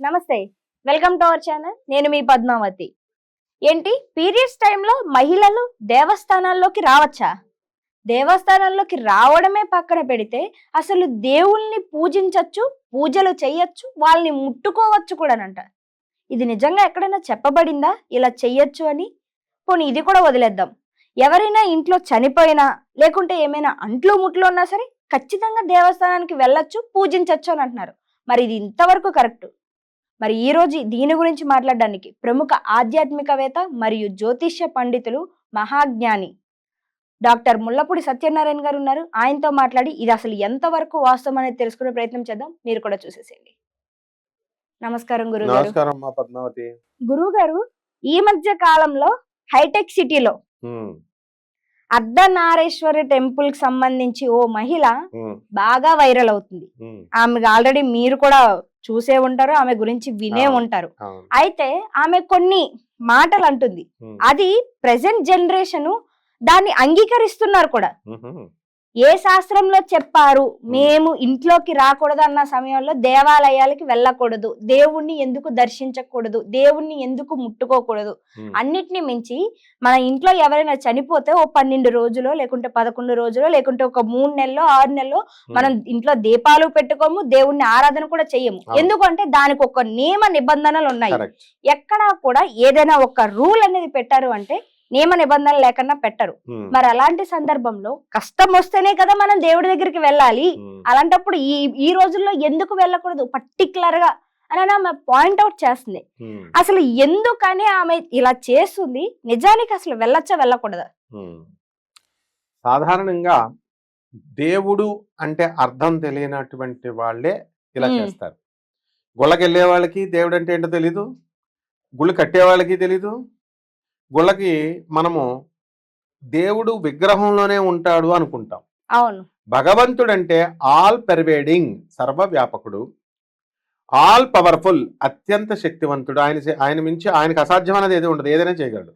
నమస్తే welcome to our channel. నేను మీ పద్మావతి. ఏంటి పీరియడ్స్ టైంలో మహిళలు దేవస్థానాల్లోకి రావచ్చా? దేవస్థానాల్లోకి రావడమే పక్కన పెడితే అసలు దేవుల్ని పూజించవచ్చు పూజలు చేయొచ్చు వాళ్ళని ముట్టుకోవచ్చు కూడానంట. ఇది నిజంగా ఎక్కడైనా చెప్పబడిందా? ఇలా చెయ్యొచ్చు అని? పోనీ ఇది కూడా వదిలేద్దాం. ఎవరైనా ఇంట్లో చనిపోయినా లేకుంటే ఏమైనా అంట్లు ముట్లు ఉన్నా సరే ఖచ్చితంగా దేవస్థానానికి వెళ్ళొచ్చు పూజించవచ్చు అని అంటున్నారు. మరి ఇది ఇంతవరకు కరెక్ట్. మరి ఈ రోజు దీని గురించి మాట్లాడడానికి ప్రముఖ ఆధ్యాత్మికవేత్త మరియు జ్యోతిష్య పండితులు మహాజ్ఞాని డాక్టర్ ముల్లపూడి సత్యనారాయణ గారు ఉన్నారు. ఆయనతో మాట్లాడి ఇది అసలు ఎంతవరకు వాస్తవం అనేది తెలుసుకునే ప్రయత్నం చేద్దాం. మీరు కూడా చూసేసేయండి. నమస్కారం గురువు గారు. నమస్కారం పద్మావతి. గురువు గారు ఈ మధ్య కాలంలో హైటెక్ సిటీలో అర్ధనారేశ్వరి టెంపుల్కి సంబంధించి ఓ మహిళ బాగా వైరల్ అవుతుంది. ఆమె ఆల్రెడీ మీరు కూడా చూసే ఉంటారు ఆమె గురించి వినే. ఉంటారు. అయితే ఆమె కొన్ని మాటలు అంటుంది అది ప్రెసెంట్ జనరేషన్ దాన్ని అంగీకరిస్తున్నారు కూడా. ఏ శాస్త్రంలో చెప్పారు? మేము. ఇంట్లోకి రాకూడదు అన్న సమయంలో దేవాలయాలకి వెళ్ళకూడదు. దేవుణ్ణి ఎందుకు దర్శించకూడదు? దేవుణ్ణి ఎందుకు ముట్టుకోకూడదు? అన్నిటిని మించి మన ఇంట్లో ఎవరైనా చనిపోతే ఓ పన్నెండు రోజులో లేకుంటే పదకొండు రోజులో లేకుంటే ఒక మూడు నెలలో ఆరు నెలలో మనం ఇంట్లో దీపాలు పెట్టుకోము దేవుణ్ణి ఆరాధన కూడా చెయ్యము. ఎందుకంటే దానికి ఒక నియమ నిబంధనలు ఉన్నాయి. ఎక్కడా కూడా ఏదైనా ఒక రూల్ అనేది పెట్టారు అంటే నియమ నిబంధనలు లేకుండా పెట్టరు. మరి అలాంటి సందర్భంలో కష్టం వస్తేనే కదా మనం దేవుడి దగ్గరికి వెళ్ళాలి. అలాంటప్పుడు ఈ ఈ రోజుల్లో ఎందుకు వెళ్ళకూడదు? పర్టికులర్గా అని ఆమె పాయింట్ అవుట్ చేస్తుంది. అసలు ఎందుకని ఆమె ఇలా చేస్తుంది? నిజానికి అసలు వెళ్ళచ్చా వెళ్ళకూడదా. సాధారణంగా దేవుడు అంటే అర్థం తెలియనటువంటి వాళ్ళే ఇలా. చేస్తారు. గుళ్ళకి వెళ్ళే వాళ్ళకి దేవుడు అంటే ఏంటో తెలీదు? గుళ్ళు కట్టే వాళ్ళకి తెలీదు? గుళ్ళకి మనము దేవుడు విగ్రహంలోనే ఉంటాడు అనుకుంటాం. అవును. భగవంతుడంటే ఆల్ పెర్వేడింగ్ సర్వవ్యాపకుడు. ఆల్ పవర్ఫుల్ అత్యంత శక్తివంతుడు. ఆయన ఆయన మించి ఆయనకు అసాధ్యమైనది ఏది ఉండదు. ఏదైనా చేయగలడు.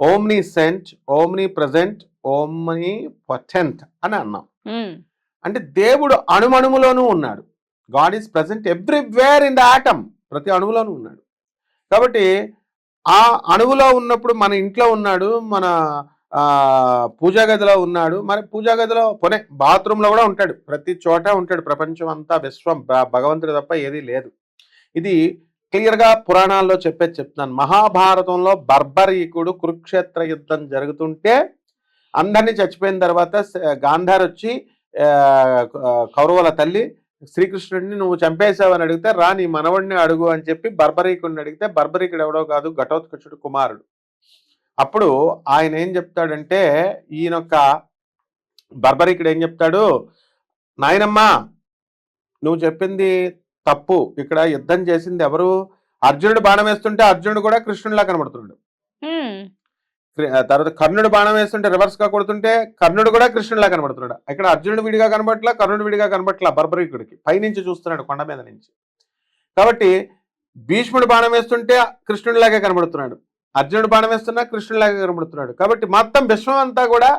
Omniscient omnipresent omnipotent అని అన్నాం. అంటే దేవుడు అణుమణుములోనూ ఉన్నాడు. God is present everywhere in the atom. ప్రతి అణువులోనూ ఉన్నాడు. కాబట్టి ఆ అణువులో ఉన్నప్పుడు మన ఇంట్లో ఉన్నాడు మన ఆ, పూజా గదిలో ఉన్నాడు. మరి పూజా గదిలో పోనే బాత్రూంలో కూడా ఉంటాడు. ప్రతి చోట ఉంటాడు. ప్రపంచం అంతా విశ్వం భ- భగవంతుడు తప్ప ఏదీ లేదు. ఇది క్లియర్గా పురాణాల్లో చెప్పేది చెప్తున్నాను. మహాభారతంలో బర్బరీకుడు కురుక్షేత్ర యుద్ధం జరుగుతుంటే అందరినీ చచ్చిపోయిన తర్వాత గాంధార్ వచ్చి కౌరవుల తల్లి శ్రీకృష్ణుడిని నువ్వు చంపేశావని అడిగితే రా నీ మనవడిని అడుగు అని చెప్పి బర్బరీకుడిని అడిగితే బర్బరీకుడు ఎవడో కాదు ఘటోత్కచుడు కుమారుడు. అప్పుడు ఆయన ఏం చెప్తాడంటే ఈయనొక్క బర్బరీకుడు ఏం చెప్తాడు నాయనమ్మా నువ్వు చెప్పింది తప్పు. ఇక్కడ యుద్ధం చేసింది ఎవరు? అర్జునుడు బాణం వేస్తుంటే అర్జునుడు కూడా కృష్ణుడిలా కనబడుతున్నాడు. తర్వాత కర్ణుడు బాణం వేస్తుంటే రివర్స్గా కొడుతుంటే కర్ణుడు కూడా కృష్ణుడిలా కనబడుతున్నాడు. ఇక్కడ అర్జునుడు విడిగా కనబట్లా కర్ణుడు విడిగా కనబట్లా బర్బరీకుడికి పైనుంచి చూస్తున్నాడు కొండ మీద నుంచి. కాబట్టి భీష్ముడు బాణం వేస్తుంటే కృష్ణుడిలాగే కనబడుతున్నాడు. అర్జునుడు బాణం వేస్తున్నా కృష్ణుడిలాగే కనబడుతున్నాడు. కాబట్టి మొత్తం విశ్వం అంతా కూడా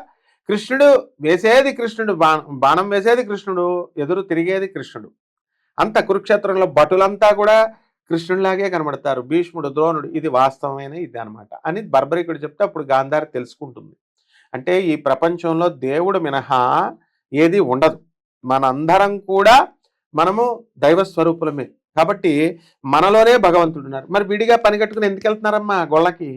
కృష్ణుడు వేసేది కృష్ణుడు బాణం బాణం వేసేది కృష్ణుడు ఎదురు తిరిగేది కృష్ణుడు. అంత కురుక్షేత్రంలో భటులంతా కూడా కృష్ణుడిలాగే కనబడతారు భీష్ముడు ద్రోణుడు ఇది వాస్తవమైన ఇది అనమాట అని బర్బరికుడు చెప్తే అప్పుడు గాంధారి తెలుసుకుంటుంది. అంటే ఈ ప్రపంచంలో దేవుడు మినహా ఏది ఉండదు. మనందరం కూడా మనము దైవ స్వరూపులమే. కాబట్టి మనలోనే భగవంతుడు ఉన్నారు. మరి విడిగా పని కట్టుకుని ఎందుకు వెళ్తున్నారమ్మా గొళ్ళకి?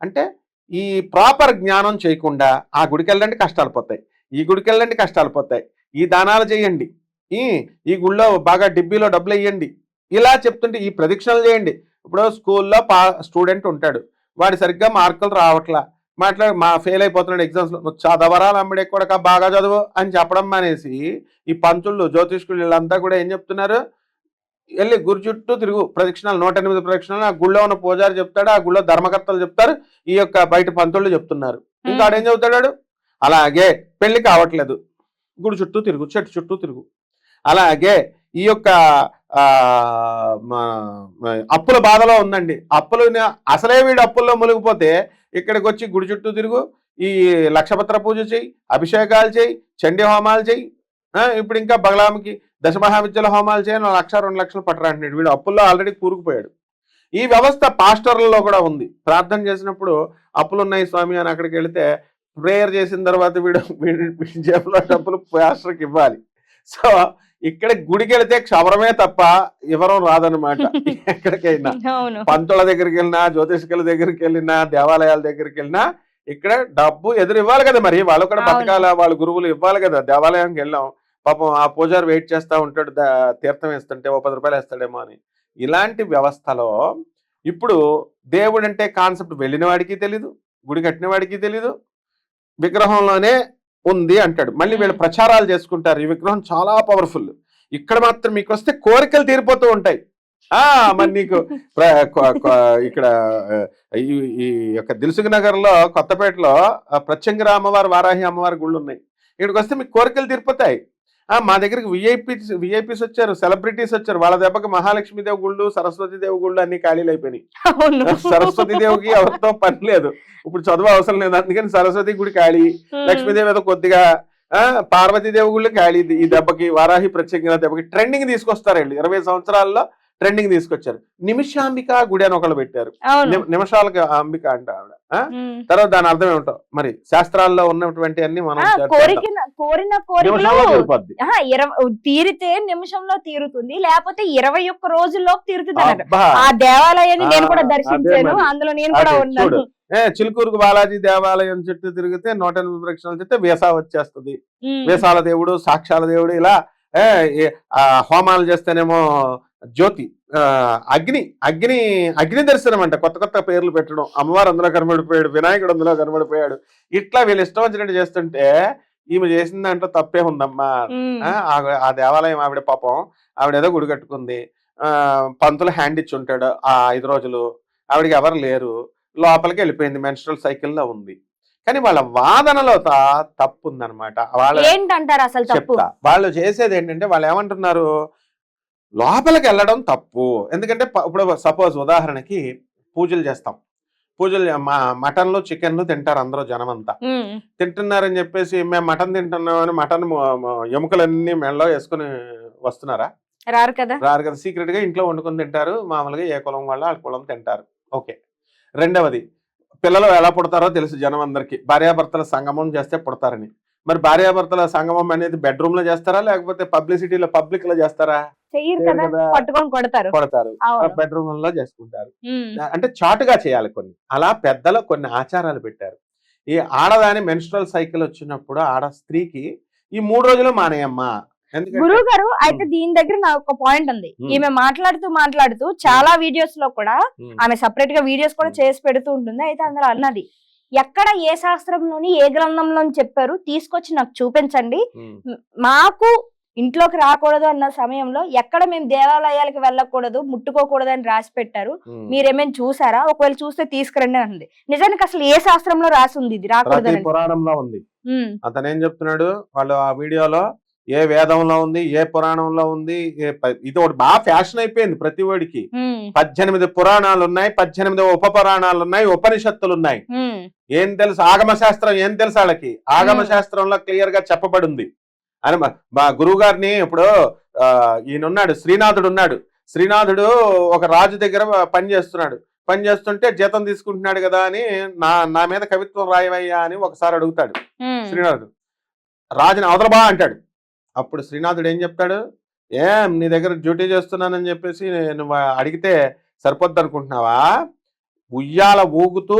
అంటే ఈ ప్రాపర్ జ్ఞానం చేయకుండా ఆ గుడికి వెళ్ళండి కష్టాలు పోతాయి. ఈ గుడికి వెళ్ళండి కష్టాలు పోతాయి. ఈ దానాలు చేయండి. ఈ ఈ గుళ్ళో బాగా డిబ్బీలో డబ్బులు వేయండి. ఇలా చెప్తుంటే ఈ ప్రదక్షిణలు చేయండి. ఇప్పుడు స్కూల్లో పా స్టూడెంట్ ఉంటాడు. వాడు సరిగ్గా మార్కులు రావట్లా. మాట్లాడి మా ఫెయిల్ అయిపోతున్నాడు ఎగ్జామ్స్లో నువ్వు చదవరా నమ్మిడే కూడా బాగా చదువు అని చెప్పడం మానేసి ఈ పంతులు జ్యోతిష్కులు వీళ్ళంతా కూడా ఏం చెప్తున్నారు? వెళ్ళి గురి చుట్టూ తిరుగు. ప్రదక్షిణాలు నూట ఎనిమిది ప్రదక్షిణాలు ఆ గుళ్ళో ఉన్న పూజారి చెప్తాడు ఆ గుళ్ళో ధర్మకర్తలు చెప్తారు ఈ యొక్క బయట పంతులు చెప్తున్నారు. ఇంకా ఆడేం చెబుతాడు అలాగే పెళ్ళి కావట్లేదు. గుడి చుట్టూ తిరుగు చెట్టు చుట్టూ తిరుగు. అలాగే ఈ యొక్క అప్పుల బాధలో ఉందండి. అప్పులు అసలే వీడు అప్పుల్లో మునిగిపోతే ఇక్కడికి వచ్చి గుడి చుట్టూ తిరుగు ఈ లక్షపత్ర పూజ చేయి అభిషేకాలు చేయి చండీ హోమాలు చేయి ఇప్పుడు ఇంకా బగలామికి దశమహావిద్యల హోమాలు చేయని లక్ష రెండు లక్షలు పట్టరంటున్నాడు వీడు అప్పుల్లో ఆల్రెడీ కూరుకుపోయాడు. ఈ వ్యవస్థ పాస్టర్లలో కూడా ఉంది. ప్రార్థన చేసినప్పుడు అప్పులున్నాయి స్వామి అని అక్కడికి వెళితే ప్రేయర్ చేసిన తర్వాత వీడు వీడి వీడి జేబులో డబ్బులు పాస్టర్కి ఇవ్వాలి. సో ఇక్కడ గుడికి వెళితే క్షవరమే తప్ప ఎవరూ రాదనమాట ఎక్కడికైనా. పంతుల దగ్గరికి వెళ్ళినా జ్యోతిష్కుల దగ్గరికి వెళ్ళినా దేవాలయాల దగ్గరికి వెళ్ళినా ఇక్కడ డబ్బు ఎదురు ఇవ్వాలి కదా మరి. వాళ్ళు కూడా. బతకాల? వాళ్ళ గురువులు ఇవ్వాలి కదా. దేవాలయానికి వెళ్ళాం. పాపం ఆ పూజారి వెయిట్ చేస్తా ఉంటాడు. తీర్థం ఇస్తుంటే ఓ పది రూపాయలు వేస్తాడేమో అని. ఇలాంటి వ్యవస్థలో ఇప్పుడు దేవుడు అంటే కాన్సెప్ట్ వెళ్ళిన వాడికి తెలీదు గుడి కట్టిన వాడికి తెలీదు. విగ్రహంలోనే ఉంది అంటాడు. మళ్ళీ వీళ్ళు. ప్రచారాలు చేసుకుంటారు. ఈ విగ్రహం చాలా పవర్ఫుల్ ఇక్కడ మాత్రం మీకు వస్తే కోరికలు తీరిపోతూ ఉంటాయి. ఆ మరి నీకు ఇక్కడ ఈ ఈ యొక్క దిల్సుఖ్ నగర్లో కొత్తపేటలో ప్రత్యంగిర అమ్మవారు వారాహి అమ్మవారి గుళ్ళు ఉన్నాయి. ఇక్కడికి వస్తే మీకు కోరికలు తీరిపోతాయి. మా దగ్గరికి విఐపీ విఐపీస్ వచ్చారు సెలబ్రిటీస్ వచ్చారు. వాళ్ళ దెబ్బకి మహాలక్ష్మీదేవి గుళ్ళు సరస్వతీదేవి గుళ్ళు అన్ని ఖాళీలు అయిపోయినాయి. అవును. సరస్వతీదేవికి ఎవరితో పని లేదు. ఇప్పుడు చదువు అవసరం లేదు అందుకని సరస్వతి గుడి ఖాళీ. లక్ష్మీదేవి ఏదో కొద్దిగా ఆ పార్వతీదేవి గుళ్ళు ఖాళీ ఈ దెబ్బకి వారాహి ప్రత్యేకంగా దెబ్బకి ట్రెండింగ్ తీసుకొస్తారు వీళ్ళు. ఇరవై సంవత్సరాల్లో ట్రెండింగ్ తీసుకొచ్చారు. నిమిషాంబిక గుడి అని ఒకళ్ళు పెట్టారు. నిమిషాలకి అంబిక అంట ఆవిడ. తర్వాత దాని అర్థం ఏమిటో? మరి శాస్త్రాల్లో ఉన్నటువంటి అన్ని మనం ఆ, చేద్దాం. కోరిక కోరిన కోరికలు ఇరవై తీరితే నిమిషంలో తీరుతుంది లేకపోతే ఇరవై ఒక్క రోజుల్లో తీరుతుంది. ఆ దేవాలయాన్ని నేను కూడా దర్శించాను. అందులో నేను కూడా ఉన్నాను. చిలుకూరుకు బాలాజీ దేవాలయం చుట్టూ తిరిగితే నూట ఎనిమిది ప్రక్షణలు చెప్తే వేసా వచ్చేస్తుంది. వేసాల దేవుడు సాక్షాల దేవుడు ఇలా హోమాలు చేస్తేనేమో జ్యోతి. అగ్ని అగ్ని అగ్ని దర్శనం అంట. కొత్త కొత్త పేర్లు పెట్టడం. అమ్మవారు అందులో కనబడిపోయాడు వినాయకుడు అందులో కనబడిపోయాడు. ఇట్లా వీళ్ళు ఇష్టం వచ్చినట్టు చేస్తుంటే ఈమె చేసిన దాంట్లో తప్పే ఉందమ్మా. ఆ, దేవాలయం ఆవిడ పాపం ఆవిడ ఏదో గుడి కట్టుకుంది. ఆ పంతులు హ్యాండ్ ఇచ్చి ఉంటాడు ఆ ఐదు రోజులు. ఆవిడకి ఎవరు లేరు. లోపలికి వెళ్ళిపోయింది. మెన్స్ట్రల్ సైకిల్లో ఉంది. కానీ వాళ్ళ వాదనలో తప్పు ఉందన్నమాట వాళ్ళ ఏంటంటారు అసలు చెప్తా. వాళ్ళు చేసేది ఏంటంటే వాళ్ళు ఏమంటున్నారు? లోపలికి వెళ్ళడం తప్పు. ఎందుకంటే ఇప్పుడు సపోజ్ ఉదాహరణకి పూజలు చేస్తాం. పూజలు మా మటన్లు చికెన్లు తింటారు అందరూ జనం అంతా. తింటున్నారని చెప్పేసి మేము మటన్ తింటున్నామని మటన్ ఎముకలన్నీ మెడలో వేసుకుని వస్తున్నారా? రారు కదా. రారు కదా. సీక్రెట్గా ఇంట్లో వండుకొని తింటారు. మామూలుగా ఏ కులం వాళ్ళు ఆ కులం తింటారు. ఓకే. రెండవది పిల్లలు ఎలా పుడతారో తెలుసు జనం అందరికి భార్యాభర్తల సంగమం చేస్తే పుడతారని. మరి భార్యాభర్తల సంగమం అనేది బెడ్రూమ్లో చేస్తారా? లేకపోతే పబ్లిసిటీలో పబ్లిక్లో చేస్తారా? చెయ్యరు కదా. పట్టుకొని కొడతారు. కొడతారు. బెడ్రూమ్లో చేసుకుంటారు. అంటే చాటుగా చేయాలి కొన్ని. అలా పెద్దలు కొన్ని ఆచారాలు పెట్టారు. ఈ ఆడదాని మెన్స్ట్రల్ సైకిల్ వచ్చినప్పుడు ఆడ స్త్రీకి ఈ మూడు రోజులు మానేయమ్మా. గురువు గారు అయితే దీని దగ్గర నాకు ఒక పాయింట్ ఉంది. ఈమె మాట్లాడుతూ మాట్లాడుతూ చాలా వీడియోస్లో కూడా ఆమె సపరేట్గా వీడియోస్ కూడా. చేసి పెడుతూ ఉంటుంది. అయితే అందులో అన్నది ఎక్కడ ఏ శాస్త్రంలోని ఏ గ్రంథంలో చెప్పారు? తీసుకొచ్చి నాకు చూపించండి. మాకు ఇంట్లోకి రాకూడదు అన్న సమయంలో ఎక్కడ మేము దేవాలయాలకు వెళ్ళకూడదు ముట్టుకోకూడదు అని రాసి పెట్టారు. మీరేమైనా చూసారా? ఒకవేళ చూస్తే తీసుకురండి అంది నిజానికి అసలు ఏ శాస్త్రంలో రాసి ఉంది ఇది? ప్రతి రాకూడదని పురాణంలో ఉంది. అతను ఏం చెప్తున్నాడు? వాళ్ళు ఆ వీడియోలో ఏ వేదంలో ఉంది ఏ పురాణంలో ఉంది ఇది ఒకటి బాగా ఫ్యాషన్ అయిపోయింది ప్రతి వాడికి పద్దెనిమిది పురాణాలు ఉన్నాయి పద్దెనిమిది ఉప పురాణాలు ఉన్నాయి ఉపనిషత్తులు ఉన్నాయి ఏం తెలుసు? ఆగమ శాస్త్రం ఏం తెలుసు వాళ్ళకి? ఆగమ. శాస్త్రంలో క్లియర్గా చెప్పబడి ఉంది అని మా- గురువు గారిని ఇప్పుడు ఆ, ఈయన ఉన్నాడు శ్రీనాథుడు ఉన్నాడు శ్రీనాథుడు ఒక రాజు దగ్గర పని చేస్తున్నాడు. పని చేస్తుంటే జీతం తీసుకుంటున్నాడు కదా అని నా నా మీద కవిత్వం రాయవయ్యా అని ఒకసారి అడుగుతాడు శ్రీనాథుడు. రాజుని అవతలబా అంటాడు. అప్పుడు శ్రీనాథుడు ఏం చెప్తాడు? ఏం నీ దగ్గర డ్యూటీ చేస్తున్నానని చెప్పేసి నువ్వు అడిగితే సరిపోద్ది అనుకుంటున్నావా? ఉయ్యాల ఊగుతూ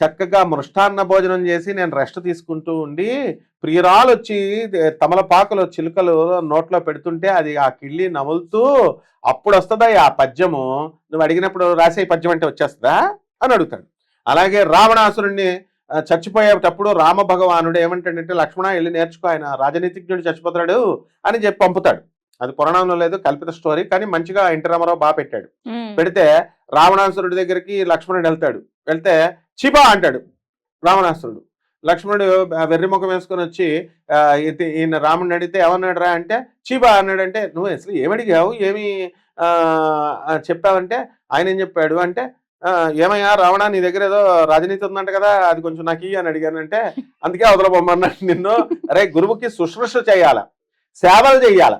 చక్కగా మృష్టాన్న భోజనం చేసి నేను రెస్ట్ తీసుకుంటూ ఉండి ప్రియురాలు వచ్చి తమలపాకులు చిలుకలు నోట్లో పెడుతుంటే అది ఆ కిళ్ళి నములుతూ అప్పుడు వస్తుందా ఆ పద్యము? నువ్వు అడిగినప్పుడు రాసే పద్యం అంటే వచ్చేస్తుందా? అని అడుగుతాడు. అలాగే రావణాసురుణ్ణి చచ్చిపోయేటప్పుడు రామ భగవానుడు ఏమంటాడంటే లక్ష్మణ వెళ్ళి నేర్చుకో ఆయన రాజనీతిజ్ఞుడు చచ్చిపోతాడు అని చెప్పి పంపుతాడు. అది పురాణంలో లేదు కల్పిత స్టోరీ కానీ మంచిగా ఎన్టీ రామారావు బాగా పెట్టాడు. పెడితే రావణాసురుడి దగ్గరికి లక్ష్మణుడు వెళ్తాడు. వెళ్తే చిబా అంటాడు రావణాసురుడు. లక్ష్మణుడు వెర్రి ముఖం వేసుకొని వచ్చి ఈయన రాముడిని అడిగితే ఏమన్నాడు రా అంటే చీబా అన్నాడంటే నువ్వు అసలు ఏమడిగావు? ఏమి ఆ, చెప్పావంటే? ఆయన ఏం చెప్పాడు అంటే ఏమయ్యా రావణ నీ దగ్గర ఏదో రాజనీతి ఉందంట కదా అది కొంచెం నాకు ఇయ్యి అని అడిగానంటే అందుకే అవతల బొమ్మన్నాడు నిన్ను. అరే గురువుకి శుశ్రూష చేయాల సేవలు చేయాల.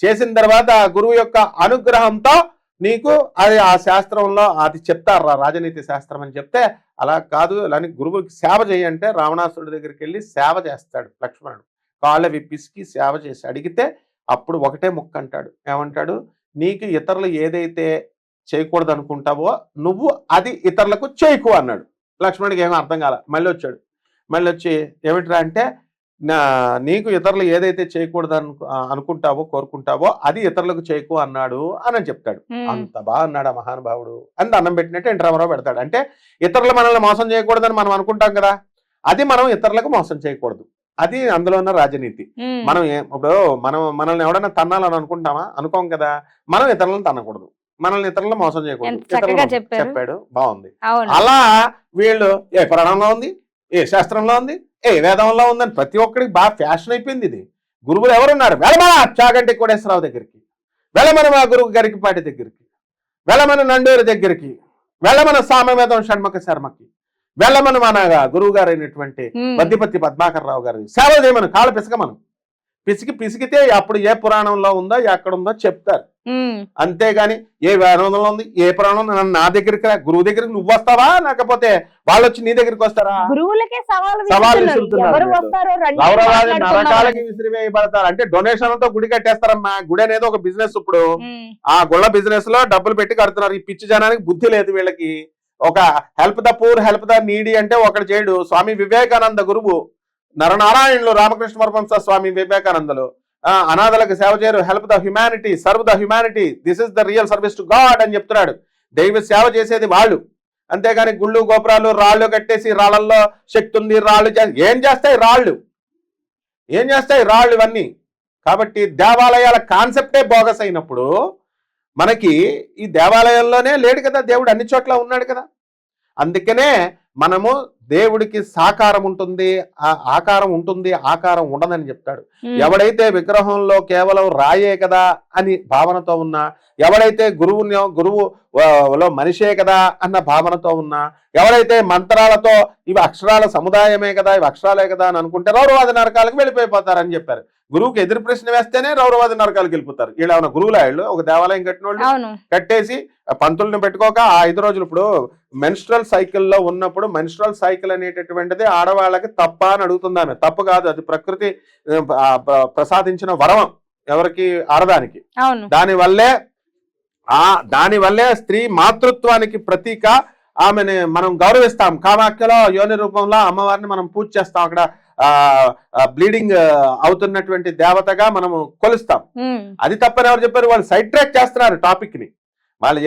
చేసిన తర్వాత ఆ గురువు యొక్క అనుగ్రహంతో నీకు అది ఆ శాస్త్రంలో అది చెప్తారు రా రాజనీతి శాస్త్రం అని చెప్తే అలా కాదు అని గురువుకి సేవ చేయంటే రావణాసురుడి దగ్గరికి వెళ్ళి సేవ చేస్తాడు లక్ష్మణుడు. కాళ్ళ విప్పిసికి సేవ చేసి అడిగితే అప్పుడు ఒకటే ముక్క అంటాడు. ఏమంటాడు? నీకు ఇతరులు ఏదైతే చేయకూడదు అనుకుంటావో నువ్వు అది ఇతరులకు చేయకు అన్నాడు. లక్ష్మణుడికి ఏమీ అర్థం కాల మళ్ళీ వచ్చాడు మళ్ళీ వచ్చి ఏమిట్రా అంటే నీకు ఇతరులు ఏదైతే చేయకూడదు అను అనుకుంటావో కోరుకుంటావో అది ఇతరులకు చేయకు అన్నాడు అని చెప్తాడు. అంత బాగా అన్నాడు ఆ మహానుభావుడు. అని అన్నం పెట్టినట్టు ఎన్టీ రామారావు పెడతాడు. అంటే ఇతరులు మనల్ని మోసం చేయకూడదని మనం అనుకుంటాం కదా అది మనం ఇతరులకు మోసం చేయకూడదు. అది అందులో ఉన్న రాజనీతి. మనం ఏ- ఇప్పుడు మనం మనల్ని ఎవడైనా తన్నాలని అనుకుంటామా? అనుకోం కదా మనం ఇతరులను తన్నకూడదు. మనల్ని ఇతరులను మోసం చేయకూడదు. చెప్పాడు. బాగుంది. అలా వీళ్ళు ఏ పురాణంలో ఉంది? ఏ శాస్త్రంలో ఉంది? ఏ వేదంలో ఉందని ప్రతి ఒక్కరికి బాగా ఫ్యాషన్ అయిపోయింది ఇది. గురువులు ఎవరున్నారు? వెళ్ళమన చాగంటి కోటేశ్వరరావు దగ్గరికి. వెళ్ళమన మా గురువు గరికిపాటి దగ్గరికి. వెళ్ళమన నండూరి దగ్గరికి. వెళ్ళమన సామవేదం షణ్ముఖ శర్మకి. వెళ్ళమన మన గురువు గారు అయినటువంటి ఉమ్, వద్దిపత్తి పద్మాకర్ రావు గారి. సేవ చేయమను కాళ్ళు పిసకమను. పిసికి పిసికితే అప్పుడు ఏ పురాణంలో ఉందో ఎక్కడ ఉందో చెప్తారు. అంతేగాని ఏ వేదంలో ఉంది ఏ పురాణం నా దగ్గరికి గురువు దగ్గరికి నువ్వు వస్తావా? లేకపోతే వాళ్ళు వచ్చి నీ దగ్గరికి వస్తారా? గురువులకే సవాలు విసురుతున్నారు. నరకాలకి. విసిరివేయబడతారు. అంటే డొనేషన్లతో గుడి కట్టేస్తారమ్మా. గుడి అనేది ఒక బిజినెస్ ఇప్పుడు. ఆ గుళ్ళ బిజినెస్లో డబ్బులు పెట్టి కడుతున్నారు. ఈ పిచ్చి జనానికి బుద్ధి లేదు వీళ్ళకి. ఒక help the poor help the needy అంటే ఒకటి చేయడు. స్వామి వివేకానంద గురువు నరనారాయణులు రామకృష్ణ పరమంస స్వామి వివేకానందలు. అనాథలకు సేవ చేయరు. Help the humanity serve the humanity this is the real service to God అని చెప్తున్నాడు. దైవ సేవ చేసేది వాళ్ళు. అంతేగాని గుళ్ళు గోపురాలు రాళ్ళు కట్టేసి రాళ్ళల్లో శక్తి ఉంది రాళ్ళు ఏం చేస్తాయి రాళ్ళు? ఏం చేస్తాయి రాళ్ళు ఇవన్నీ? కాబట్టి దేవాలయాల కాన్సెప్టే బోగస్ అయినప్పుడు మనకి ఈ దేవాలయంలోనే లేడు కదా దేవుడు అన్ని చోట్ల ఉన్నాడు కదా. అందుకనే మనము దేవుడికి సాకారం ఉంటుంది ఆ ఆకారం ఉంటుంది ఆకారం ఉండదని చెప్తాడు. ఎవడైతే విగ్రహంలో కేవలం రాయే కదా అని భావనతో ఉన్నా ఎవడైతే గురువుని గురువు ఆ, లో మనిషే కదా అన్న భావనతో ఉన్నా ఎవరైతే మంత్రాలతో ఇవి అక్షరాల సముదాయమే కదా ఇవి అక్షరాలే కదా అని అనుకుంటే రౌరవాది నరకాలకు వెళ్ళిపోయిపోతారని చెప్పారు. గురువుకి ఎదురు ప్రశ్న వేస్తేనే రౌరవాది నరకాలకు వెళ్ళిపోతారు. వీళ్ళు ఏమైనా గురువులా వీళ్ళు? ఒక దేవాలయం కట్టిన వాళ్ళు కట్టేసి పంతుల్ని పెట్టుకోక ఆ ఐదు రోజులు ఇప్పుడు మెన్స్ట్రల్ సైకిల్లో ఉన్నప్పుడు మెన్స్ట్రల్ సైకిల్ అనేటటువంటిది ఆడవాళ్ళకి తప్ప అని అడుగుతుంది ఆమె తప్పు కాదు. అది ప్రకృతి ప్రసాదించిన వరం ఎవరికి? ఆడదానికి. దాని వల్లే ఆ దాని వల్లే స్త్రీ మాతృత్వానికి ప్రతీక. ఆమెని మనం గౌరవిస్తాం. కామాఖ్యలో యోని రూపంలో అమ్మవారిని మనం పూజ చేస్తాం. అక్కడ బ్లీడింగ్ అవుతున్నటువంటి దేవతగా మనము కొలుస్తాం. అది తప్పని ఎవరు చెప్పారు? వాళ్ళు సైడ్ ట్రాక్ చేస్తున్నారు టాపిక్ని. వాళ్ళు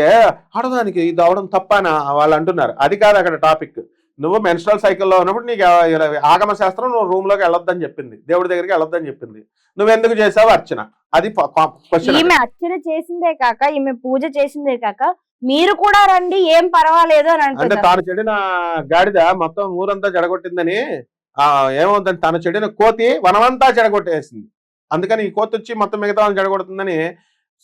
ఆడదానికి ఇది అవడం తప్పని? వాళ్ళు అంటున్నారు. అది కాదు అక్కడ టాపిక్ నువ్వు మెన్స్ట్రల్ సైకిల్లో ఉన్నప్పుడు నీకు ఆగమ శాస్త్రం నువ్వు రూమ్లోకి వెళ్ళొద్దని చెప్పింది. దేవుడి దగ్గరికి వెళ్ళొద్దని చెప్పింది. నువ్వు ఎందుకు చేసావు అర్చన? అది ఈమె అర్చన చేసిందే కాక ఈమె పూజ చేసిందే కాక మీరు కూడా రండి ఏం పర్వాలేదు అని అంటే తాను చెడిన గాడిద మొత్తం ఊరంతా చెడగొట్టిందని ఆ ఏమవుతుంది తను చెడిన కోతి వనమంతా చెడగొట్టేసింది. అందుకని ఈ కోతి వచ్చి మొత్తం మిగతా వాళ్ళని చెడగొడుతుందని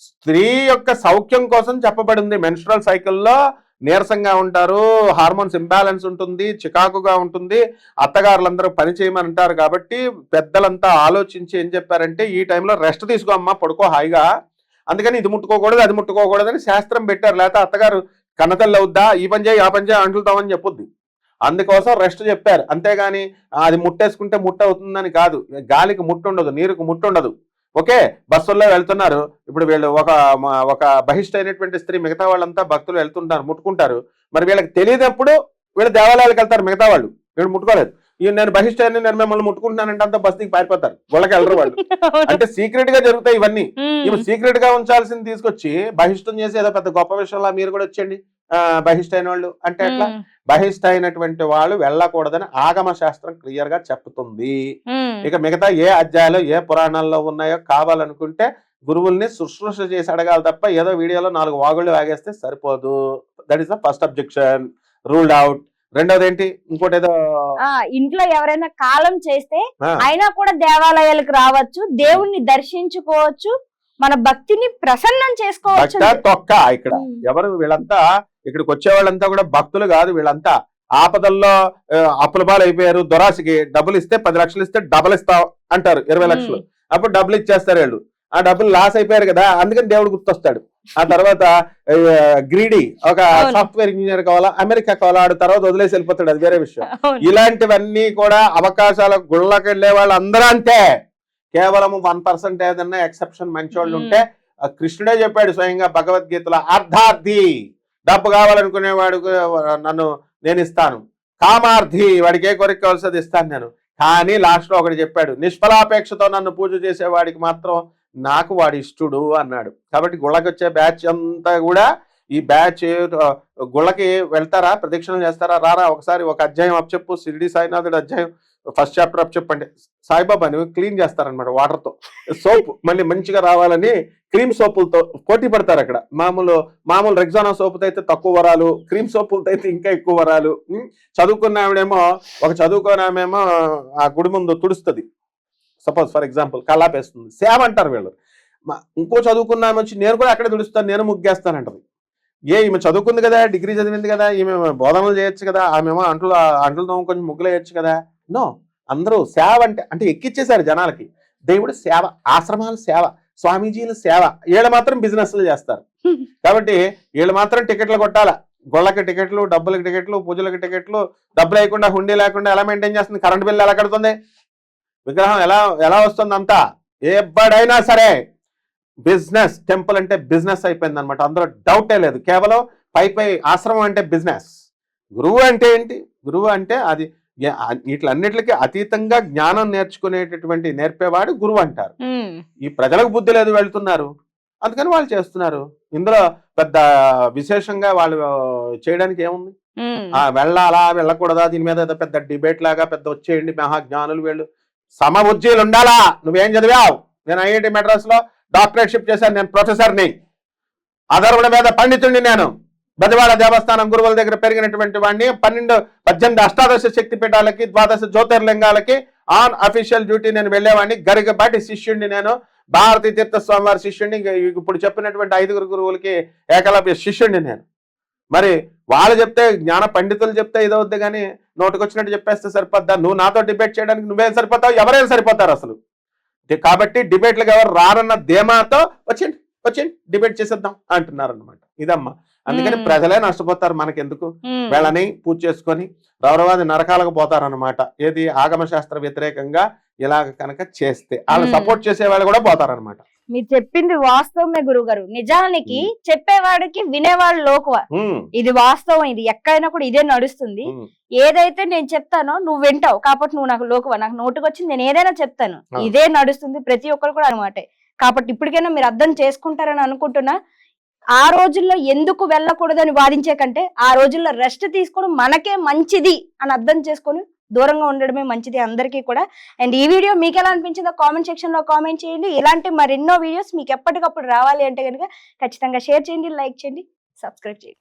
స్త్రీ యొక్క సౌఖ్యం కోసం చెప్పబడింది. మెన్స్ట్రల్ సైకిల్లో నీరసంగా ఉంటారు హార్మోన్స్ ఇంబ్యాలెన్స్ ఉంటుంది చికాకుగా ఉంటుంది. అత్తగారులందరూ పని చేయమని అంటారు కాబట్టి పెద్దలంతా ఆలోచించి ఏం చెప్పారంటే ఈ టైంలో రెస్ట్ తీసుకో అమ్మా పడుకో హాయిగా. అందుకని ఇది ముట్టుకోకూడదు అది ముట్టుకోకూడదని శాస్త్రం పెట్టారు. లేకపోతే అత్తగారు కన్నతల్లి అవుద్దా ఈ పని చేయి ఆ పని చేయి అంటుతామని చెప్పుద్ది. అందుకోసం రెస్ట్ చెప్పారు. అంతేగాని అది ముట్టేసుకుంటే ముట్ట అవుతుందని కాదు. గాలికి ముట్టు ఉండదు నీరుకు ముట్టు ఉండదు. ఓకే? బస్సుల్లో వెళ్తున్నారు. ఇప్పుడు వీళ్ళు ఒక ఒక బహిష్ట అయినటువంటి స్త్రీ మిగతా వాళ్ళంతా భక్తులు వెళ్తుంటారు ముట్టుకుంటారు. మరి వీళ్ళకి తెలియనప్పుడు వీళ్ళు దేవాలయాలకు వెళ్తారు మిగతా వాళ్ళు. వీళ్ళు ముట్టుకోలేదు. నేను బహిష్ట అయిన నేను మిమ్మల్ని ముట్టుకుంటున్నానంటే అంతా బస్ దిగి పారిపోతారు. వాళ్ళకి వెళ్ళరు వాళ్ళు. అంటే సీక్రెట్గా జరుగుతాయి ఇవన్నీ. ఇవి సీక్రెట్గా ఉంచాల్సింది తీసుకొచ్చి బహిష్టం చేసి ఏదో పెద్ద గొప్ప విషయంలో మీరు కూడా వచ్చేయండి. బహిష్ట అయిన వాళ్ళు అంటే ఉమ్, బహిష్ట అయినటువంటి వాళ్ళు వెళ్ళకూడదని ఆగమ శాస్త్రం క్లియర్గా చెప్తుంది ఇక మిగతా ఏ అధ్యాయాలు ఏ పురాణాల్లో ఉన్నాయో కావాలనుకుంటే గురువుల్ని శుశ్రూష చేసి అడగాలి తప్ప ఏదో వీడియోలో నాలుగు వాగుళ్ళు వాగేస్తే సరిపోదు. That is the first objection ruled out రెండోది ఏంటి ఇంకోటి ఏదో ఇంట్లో ఎవరైనా కాలం చేస్తే అయినా కూడా దేవాలయాలకు రావచ్చు దేవుణ్ణి దర్శించుకోవచ్చు మన భక్తిని ప్రసన్నం చేసుకోవచ్చు తొక్క ఇక్కడ. ఎవరు వీళ్ళంతా ఇక్కడికి వచ్చే వాళ్ళంతా కూడా భక్తులు కాదు వీళ్ళంతా ఆపదల్లో అప్పుల పాలు అయిపోయారు దొరాసికి డబ్బులు ఇస్తే పది లక్షలు ఇస్తే డబల్ ఇస్తాం అంటారు ఇరవై. లక్షలు అప్పుడు డబ్బులు ఇచ్చేస్తారు వీళ్ళు ఆ డబ్బులు లాస్ అయిపోయారు కదా అందుకని దేవుడు గుర్తొస్తాడు ఆ తర్వాత గ్రీడీ ఒక. సాఫ్ట్వేర్ ఇంజనీర్ కావాలా అమెరికా కావాలా ఆడు తర్వాత వదిలేసి వెళ్ళిపోతాడు అది వేరే విషయం. ఇలాంటివన్నీ కూడా అవకాశాల గుళ్ళకి వెళ్ళే వాళ్ళు అందరూ అంతే కేవలం వన్ పర్సెంట్ ఏదన్నా ఎక్సెప్షన్ మంచోళ్ళు ఉంటే కృష్ణుడే చెప్పాడు స్వయంగా భగవద్గీతలో అర్ధార్థి డబ్బు కావాలనుకునేవాడు నన్ను నేను ఇస్తాను. కామార్థి వాడికి ఏ కోరిక కావాల్సింది ఇస్తాను నేను. కానీ లాస్ట్లో ఒకటి చెప్పాడు నిష్ఫలాపేక్షతో నన్ను పూజ చేసేవాడికి మాత్రం నాకు వాడి ఇష్టుడు అన్నాడు. కాబట్టి గుళ్ళకి వచ్చే బ్యాచ్ అంతా కూడా ఈ బ్యాచ్ గుళ్ళకి వెళ్తారా? ప్రదక్షిణలు చేస్తారా? రారా? ఒకసారి ఒక అధ్యాయం అప్ చెప్పు. షిరిడి సాయినాథుడు అధ్యాయం. ఫస్ట్ చాప్టర్ అప్ చెప్పండి. సాయిబాబాని క్లీన్ చేస్తారనమాట వాటర్తో. సోప్ మళ్ళీ మంచిగా రావాలని క్రీమ్ సోపులతో పోటీ పడతారు అక్కడ. మామూలు మామూలు రెగ్జానా సోపుతో అయితే తక్కువ వరాలు క్రీమ్ సోపులతో అయితే ఇంకా ఎక్కువ వరాలు. చదువుకున్న ఆవిడేమో ఒక చదువుకున్న ఆమెమో ఆ గుడి ముందు తుడుస్తుంది. సపోజ్ ఫర్ ఎగ్జాంపుల్ కల్లాపేస్తుంది సేవ అంటారు వీళ్ళు. మా- ఇంకో చదువుకున్న ఆమె వచ్చి నేను కూడా అక్కడే తుడుస్తాను నేను ముగ్గేస్తానంటది. ఏ ఈమె చదువుకుంది కదా డిగ్రీ చదివింది కదా ఈమె బోధనలు చేయొచ్చు కదా ఆమెమో అంట్లు అంట్లతో కొంచెం ముగ్గులు వేయచ్చు కదా. నో అందరూ సేవ అంటే అంటే ఎక్కిచ్చేశారు జనాలకి. దేవుడు సేవ ఆశ్రమాల సేవ స్వామీజీల సేవ వీళ్ళు మాత్రం బిజినెస్లు చేస్తారు. కాబట్టి వీళ్ళు మాత్రం టికెట్లు కొట్టాలా? గొళ్ళకి టికెట్లు డబ్బులకి టికెట్లు పూజలకి టికెట్లు డబ్బులు లేకుండా హుండీ లేకుండా ఎలా మెయింటైన్ చేస్తుంది? కరెంట్ బిల్ ఎలా కడుతుంది? విగ్రహం ఎలా ఎలా వస్తుంది అంతా? ఎప్పుడైనా సరే బిజినెస్ టెంపుల్ అంటే బిజినెస్ అయిపోయింది అనమాట అందులో డౌటే లేదు. కేవలం పై పై ఆశ్రమం అంటే బిజినెస్. గురువు అంటే ఏంటి? గురువు అంటే అది వీటిలన్నిటికీ అతీతంగా జ్ఞానం నేర్చుకునేటటువంటి నేర్పేవాడు గురువు అంటారు. ఈ ప్రజలకు బుద్ధి లేదు వెళ్తున్నారు. అందుకని వాళ్ళు చేస్తున్నారు. ఇందులో పెద్ద విశేషంగా వాళ్ళు చేయడానికి ఏముంది. ఆ వెళ్ళాలా వెళ్ళకూడదా? దీని మీద ఏదో పెద్ద డిబేట్ లాగా పెద్ద వచ్చేయండి మహాజ్ఞానులు వీళ్ళు. సమబుజ్జీలు ఉండాలా? నువ్వేం చదివావు? నేను ఐఐటి మెడ్రాస్లో డాక్టరేట్షిప్ చేశాను నేను ప్రొఫెసర్ని. అధర్వుల మీద పండితుడిని నేను. బజవాడ దేవస్థానం గురువుల దగ్గర పెరిగినటువంటి వాడిని పన్నెండు పద్దెనిమిది అష్టాదశ శక్తి పీఠాలకి ద్వాదశ జ్యోతిర్లింగాలకి ఆన్ అఫీషియల్ డ్యూటీ నేను వెళ్ళేవాడిని. గరికపాటి శిష్యుడిని నేను భారతీ తీర్థ స్వామి వారి శిష్యుడిని ఇప్పుడు చెప్పినటువంటి ఐదుగురు గురువులకి ఏకలవ్య శిష్యుడిని నేను. మరి వాళ్ళు చెప్తే జ్ఞాన పండితులు చెప్తే ఇదవుద్ది కానీ నోటుకొచ్చినట్టు చెప్పేస్తే సరిపోద్దా? నువ్వు నాతో డిబేట్ చేయడానికి నువ్వేం సరిపోతావు? ఎవరైనా సరిపోతారు అసలు. కాబట్టి డిబేట్లకు ఎవరు రారన్న ధీమాతో వచ్చింది వచ్చింది డిబేట్ చేసేద్దాం అంటున్నారు అనమాట ఇదమ్మా. అందుకని. ప్రజలే నష్టపోతారు మనకెందుకు. వీళ్ళని పూజ చేసుకొని రౌరవాది నరకాలకు పోతారన్నమాట. ఏది ఆగమ శాస్త్ర వ్యతిరేకంగా ఇలాగ కనుక చేస్తే వాళ్ళు. సపోర్ట్ చేసే వాళ్ళు కూడా పోతారన్నమాట. మీరు చెప్పింది వాస్తవమే గురువు గారు నిజానికి చెప్పేవాడికి వినేవాడు లోకువ. ఇది వాస్తవం ఇది. ఎక్కడైనా కూడా ఇదే నడుస్తుంది. ఏదైతే నేను చెప్తానో నువ్వు వింటావు. కాబట్టి నువ్వు నాకు లోకువ. నాకు నోటుకు వచ్చింది నేను ఏదైనా చెప్తాను. ఇదే నడుస్తుంది ప్రతి ఒక్కరు కూడా అనమాట. కాబట్టి ఇప్పటికైనా మీరు అర్థం చేసుకుంటారని అనుకుంటున్నా. ఆ రోజుల్లో ఎందుకు వెళ్ళకూడదని వాదించే కంటే ఆ రోజుల్లో రెస్ట్ తీసుకోవడం మనకే మంచిది అని అర్థం చేసుకొని దూరంగా ఉండడమే మంచిది అందరికీ కూడా. అండ్ ఈ వీడియో మీకు ఎలా అనిపించిందో కామెంట్ సెక్షన్లో కామెంట్ చేయండి. ఇలాంటి మరెన్నో వీడియోస్ మీకు ఎప్పటికప్పుడు రావాలి అంటే కనుక ఖచ్చితంగా షేర్ చేయండి లైక్ చేయండి సబ్స్క్రైబ్ చేయండి.